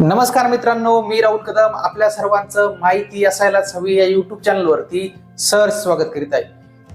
नमस्कार मित्रांनो मी राहुल कदम. आपल्या सर्वांचं माहिती असायलाच हवी या युट्यूब चॅनलवरती सर स्वागत करीत आहे.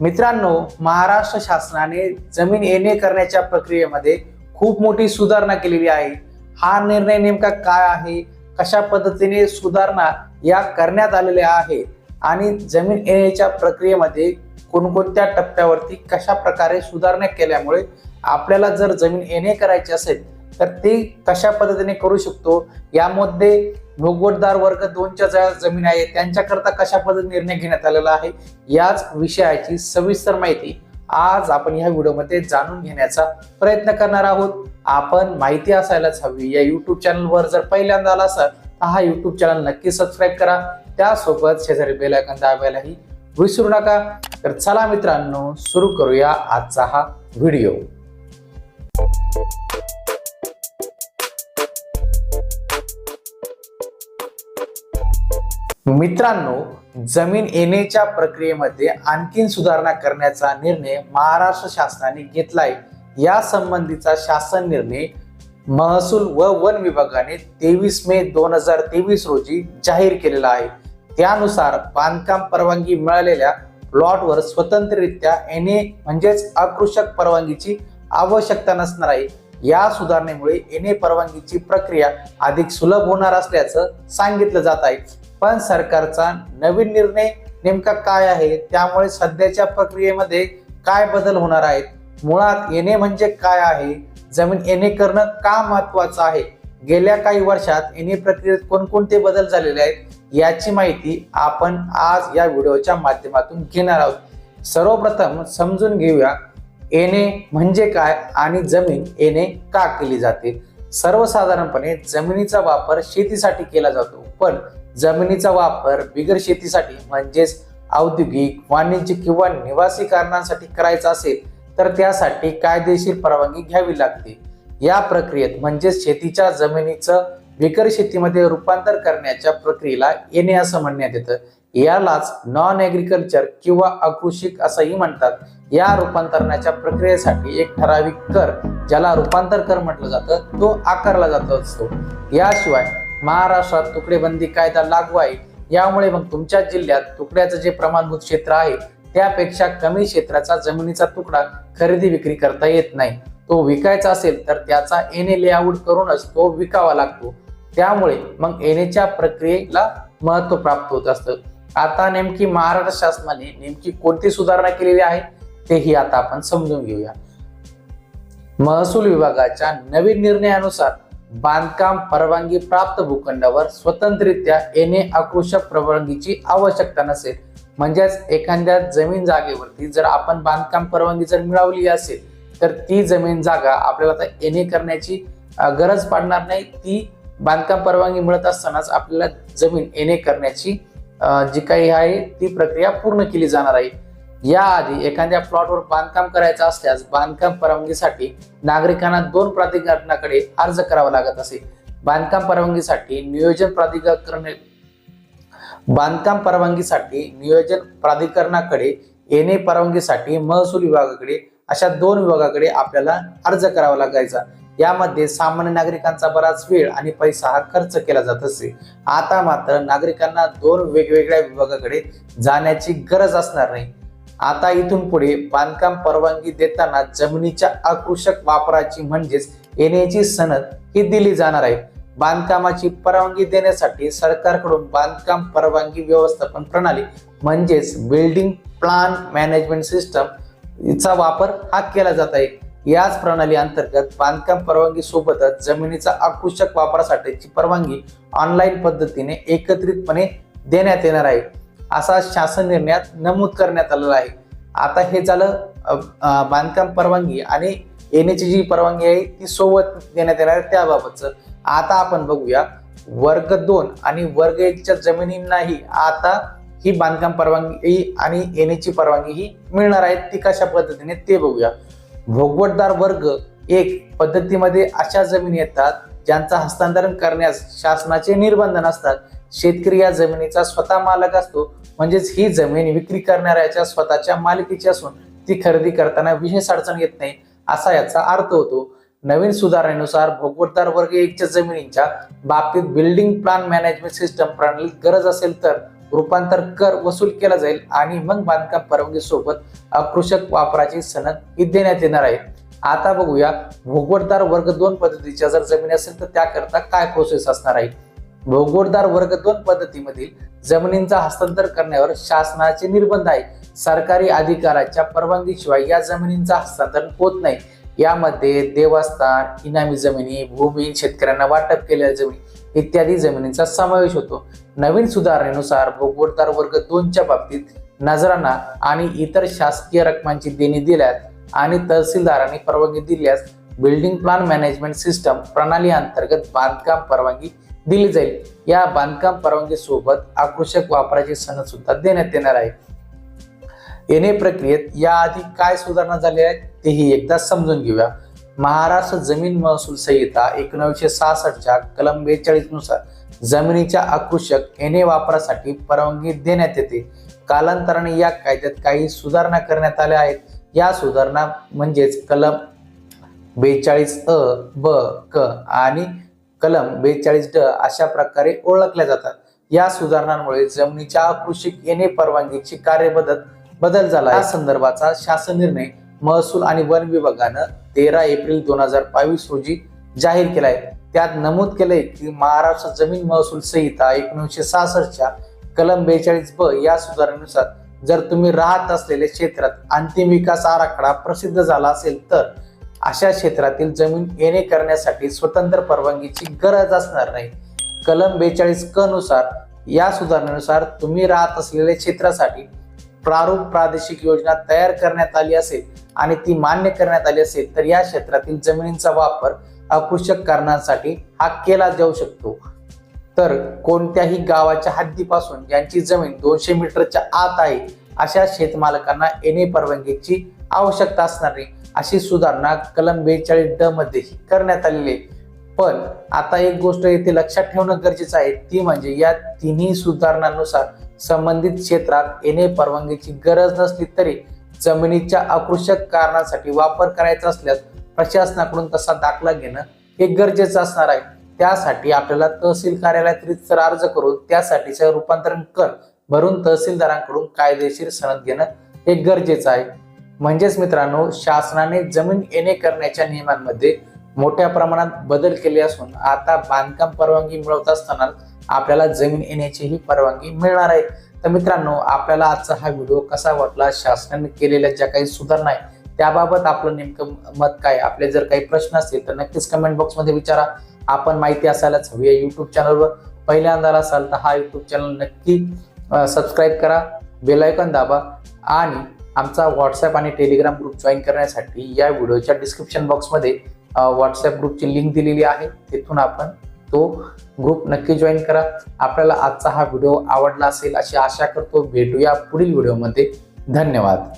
मित्रांनो महाराष्ट्र शासनाने जमीन येणे करण्याच्या प्रक्रियेमध्ये खूप मोठी सुधारणा केलेली आहे. हा निर्णय नेमका काय आहे? कशा पद्धतीने सुधारणा या करण्यात आलेल्या आहे? आणि जमीन येण्याच्या प्रक्रियेमध्ये कोणकोणत्या टप्प्यावरती कशा प्रकारे सुधारणा केल्यामुळे आपल्याला जर जमीन येणे करायची असेल तर ते कशा पद्धतीने करू शकतो? यामध्ये भोगवटदार वर्ग दोनच्या ज्या जमीन आहे. त्यांच्याकरता कशा पद्धतीने निर्णय घेण्यात आलेला आहे? याच विषयाची सविस्तर माहिती आज आपण ह्या व्हिडिओमध्ये जाणून घेण्याचा प्रयत्न करणार आहोत. आपण माहिती असायलाच हवी. या युट्यूब चॅनलवर जर पहिल्यांदा आला असाल तर हा युट्यूब चॅनल नक्की सबस्क्राईब करा. त्यासोबत शेजारी बेलायकन दाबायलाही विसरू नका. तर चला मित्रांनो सुरू करूया आजचा हा व्हिडिओ. मित्रांनो जमीन येण्याच्या प्रक्रियेमध्ये आणखीन सुधारणा करण्याचा निर्णय महाराष्ट्र शासनाने घेतलाय. या संबंधीचा शासन निर्णय महसूल व वन विभागाने तेवीस मे दोन हजार तेवीस रोजी जाहीर केलेला आहे. त्यानुसार बांधकाम परवानगी मिळालेल्या प्लॉटवर स्वतंत्ररित्या येणे म्हणजेच आकृषक परवानगीची आवश्यकता नसणार आहे. या सुधारणेमुळे येणे परवानगीची प्रक्रिया अधिक सुलभ होणार असल्याचं सांगितलं जात आहे. पण सरकारचा नवीन निर्णय नेमका काय आहे? त्यामुळे सध्याच्या प्रक्रियेमध्ये काय बदल होणार आहेत? मुळात येणे म्हणजे काय आहे? जमीन येणे करणं का महत्वाचं आहे? गेल्या काही वर्षात येणे प्रक्रियेत कोणकोणते बदल झालेले आहेत? याची माहिती आपण आज या व्हिडिओच्या माध्यमातून घेणार आहोत. सर्वप्रथम समजून घेऊया येणे म्हणजे काय आणि जमीन येणे का केली जाते? सर्वसाधारणपणे जमिनीचा वापर शेतीसाठी केला जातो पण जमिनीचा वापर बिगर शेतीसाठी म्हणजेच औद्योगिक वाणिज्य किंवा निवासी कारणांसाठी करायचा असेल तर त्यासाठी कायदेशीर परवानगी घ्यावी लागते. या प्रक्रियेत म्हणजेच शेतीच्या जमिनीचं बिगर शेतीमध्ये रूपांतर करण्याच्या प्रक्रियेला येणे असं म्हणण्यात येतं. यालाच नॉन ॲग्रिकल्चर किंवा अकृषिक असंही म्हणतात. या रूपांतरणाच्या प्रक्रियेसाठी एक ठराविक कर ज्याला रूपांतर कर म्हटलं जातं तो आकारला जात असतो. याशिवाय महाराष्ट्रात तुकडेबंदी कायदा लागू आहे. यामुळे मग तुमच्या जिल्ह्यात तुकड्याचं जे प्रमाणभूत क्षेत्र आहे त्यापेक्षा कमी क्षेत्राचा जमिनीचा तुकडा खरेदी विक्री करता येत नाही. तो विकायचा असेल तर त्याचा एने लेआउट करूनच तो विकावा लागतो. त्यामुळे मग एनेच्या प्रक्रियेला महत्त्व प्राप्त होत असतं. आता नेमकी महाराष्ट्र शासनाने नेमकी कोणती सुधारणा केलेली आहे तेही आता आपण समजून घेऊया. महसूल विभागाच्या नवीन निर्णयानुसार बांधकाम परवानगी प्राप्त भूखंडावर स्वतंत्ररित्या येणे आकृषक परवानगीची आवश्यकता नसेल. म्हणजेच एखाद्या जमीन जागेवरती जर आपण बांधकाम परवानगी जर मिळवली असेल तर ती जमीन जागा आपल्याला आता येणे करण्याची गरज पडणार नाही. ती बांधकाम परवानगी मिळत असतानाच आपल्याला जमीन येणे करण्याची जी काही आहे ती प्रक्रिया पूर्ण केली जाणार आहे. याआधी एखाद्या प्लॉटवर बांधकाम करायचं असल्यास बांधकाम परवानगीसाठी नागरिकांना दोन प्राधिकरणाकडे अर्ज करावा लागत असे. बांधकाम परवानगीसाठी नियोजन प्राधिकरण बांधकाम परवानगीसाठी नियोजन प्राधिकरणाकडे येणे परवानगीसाठी महसूल विभागाकडे अशा दोन विभागाकडे आपल्याला अर्ज करावा लागायचा. यामध्ये सामान्य नागरिकांचा बराच वेळ आणि पैसा हा खर्च केला जात असे. आता मात्र नागरिकांना दोन वेगवेगळ्या विभागाकडे जाण्याची गरज असणार नाही. आता इथून पुढे बांधकाम परवानगी देताना जमिनीच्या आकृषक वापराची म्हणजेच येण्याची सनद ही दिली जाणार आहे. बांधकामाची परवानगी देण्यासाठी सरकारकडून बांधकाम परवानगी व्यवस्थापन प्रणाली म्हणजेच बिल्डिंग प्लान मॅनेजमेंट सिस्टम चा वापर हा केला जात आहे. याच प्रणाली अंतर्गत बांधकाम परवानगी सोबतच जमिनीचा आकृषक वापरासाठीची परवानगी ऑनलाईन पद्धतीने एकत्रितपणे देण्यात येणार आहे. असा शासन निर्णयात नमूद करण्यात आलेला आहे. आता हे झालं बांधकाम परवानगी आणि येण्याची जी परवानगी आहे ती सोबत देण्यात येणार आहे त्याबाबतचं. आता आपण बघूया वर्ग दोन आणि वर्ग एकच्या जमिनींनाही आता ही बांधकाम परवानगी आणि येण्याची परवानगी ही मिळणार आहे. ती कशा पद्धतीने ते बघूया. भोगवटदार वर्ग एक पद्धतीमध्ये अशा जमिनी येतात ज्यांचा हस्तांतरण करण्यास शासनाचे निर्बंध नसतात. शेतकरी या जमिनीचा स्वतः मालक असतो. म्हणजेच ही जमीन विक्री करणाऱ्याच्या स्वतःच्या मालकीची असून ती खरेदी करताना विशेष अडचण येत नाही असा याचा अर्थ होतो. नवीन सुधारणेनुसार भोगवटदार वर्ग एकच्या जमिनींच्या बाबतीत बिल्डिंग प्लॅन मॅनेजमेंट सिस्टम प्रणालीत गरज असेल तर रूपांतर कर वसूल केला जाईल आणि मग बांधकाम परवानगी सोबत अकृषक वापराची सनद ही देण्यात येणार आहे. आता बघूया भोगवटदार वर्ग दोन पद्धतीच्या जर जमीन असेल तर त्याकरता काय प्रोसेस असणार आहे? भोगवटदार वर्ग दोन पद्धतीमधील जमिनींचा हस्तांतर करण्यावर शासनाचे निर्बंध आहे. सरकारी अधिकाराच्या परवानगीशिवाय या जमिनींचा हस्तांतरण होत नाही. यामध्ये देवस्थान इनामी जमिनी भूमी शेतकऱ्यांना वाटप केलेल्या जमिनी इत्यादी जमिनींचा समावेश होतो. नवीन सुधारणेनुसार भोगवटदार वर्ग दोनच्या बाबतीत नजराना आणि इतर शासकीय रकमांची देणी दिल्यास आणि तहसीलदारांनी परवानगी दिल्यास बिल्डिंग प्लॅन मॅनेजमेंट सिस्टम प्रणाली अंतर्गत बांधकाम परवानगी दिली जाईल. या बांधकाम परवानगी सोबत आकर्षक वापराची सनद सुद्धा देण्यात येणार आहे. येणे प्रक्रियेत याआधी काय सुधारणा झाल्या आहेत? तेही एकदा समजून घेऊया. महाराष्ट्र जमीन महसूल संहिता एकोणीसशे सहासष्टच्या कलम बेचाळीसनुसार जमिनीच्या आकृषक येणे वापरासाठी परवानगी देण्यात येते. कालांतराने या कायद्यात काही सुधारणा करण्यात आल्या आहेत. या सुधारणा म्हणजेच कलम बेचाळीस अ ब क आणि कलम बेचाळीस ड अशा प्रकारे ओळखल्या जातात. या सुधारणांमुळे जमिनीच्या आकृषिक येणे परवानगीची कार्यपद्धत बदल झाला या संदर्भाचा शासन निर्णय महसूल आणि वन विभागानं तेरा एप्रिल दोन हजार बावीस रोजी जाहीर केलाय. त्यात नमूद केलंय की महाराष्ट्र जमीन महसूल संहिता एकोणीसशे सहासष्टच्या कलम बेचाळीस ब या सुधारणेनुसार जर तुम्ही राहत असलेल्या क्षेत्रात अंतिम विकास आराखडा प्रसिद्ध झाला असेल तर अशा क्षेत्रातील जमीन येणे करण्यासाठी स्वतंत्र परवानगीची गरज असणार नाही. कलम बेचाळीस क नुसार या सुधारणेनुसार तुम्ही राहत असलेल्या क्षेत्रासाठी प्रारूप प्रादेशिक योजना तयार करण्यात आली असेल आणि ती मान्य करण्यात आली असेल तर या क्षेत्रातील जमिनींचा वापर अकृषक कारणांसाठी हा केला जाऊ शकतो. तर कोणत्याही गावाच्या हद्दीपासून ज्यांची जमीन दोनशे मीटरच्या आत आहे अशा शेतमालकांना एने परवानगीची आवश्यकता असणार नाही अशी सुधारणा कलम बेचाळीस ड मध्ये करण्यात आलेली आहे. पण आता एक गोष्ट येथे लक्षात ठेवणं गरजेचं आहे ती म्हणजे या तिन्ही सुधारणांनुसार संबंधित क्षेत्रात येणे परवानगीची गरज नसली तरी जमिनीच्या आकर्षक कारणासाठी वापर करायचा असल्यास प्रशासनाकडून तसा दाखला घेणं हे गरजेचं असणार आहे. त्यासाठी आपल्याला तहसील कार्यालयात रितसर अर्ज करून त्यासाठीचं रूपांतरण कर भरून तहसीलदारांकडून कायदेशीर सनद घेणं हे गरजेचं आहे. म्हणजेच मित्रांनो शासनाने जमीन येणे करण्याच्या नियमांमध्ये मोठ्या प्रमाणात बदल केले असून आता बांधकाम परवानगी मिळवत असताना आपल्याला जमीन येण्याचीही परवानगी मिळणार आहे. तर मित्रांनो आपल्याला आजचा हा व्हिडिओ कसा वाटला? शासनाने केलेल्या ज्या काही सुधारणा आहे त्याबाबत आपलं नेमकं मत काय आपले जर काही प्रश्न असतील तर नक्कीच कमेंट बॉक्समध्ये विचारा. आपण माहिती असायलाच हवी आहे युट्यूब चॅनलवर पहिल्यांदा असाल तर हा युट्यूब चॅनल नक्की सबस्क्राईब करा. बेलायकन दाबा. आणि आमचा व्हॉट्सअप आणि टेलिग्राम ग्रुप जॉईन करण्यासाठी या व्हिडिओच्या डिस्क्रिप्शन बॉक्समध्ये व्हॉट्सअप ग्रुपची लिंक दिलेली आहे. तिथून आपण तो ग्रुप नक्की जॉईन करा. आपल्याला आजचा हा व्हिडिओ आवडला असेल अशी आशा करतो. भेटूया पुढील व्हिडिओमध्ये धन्यवाद.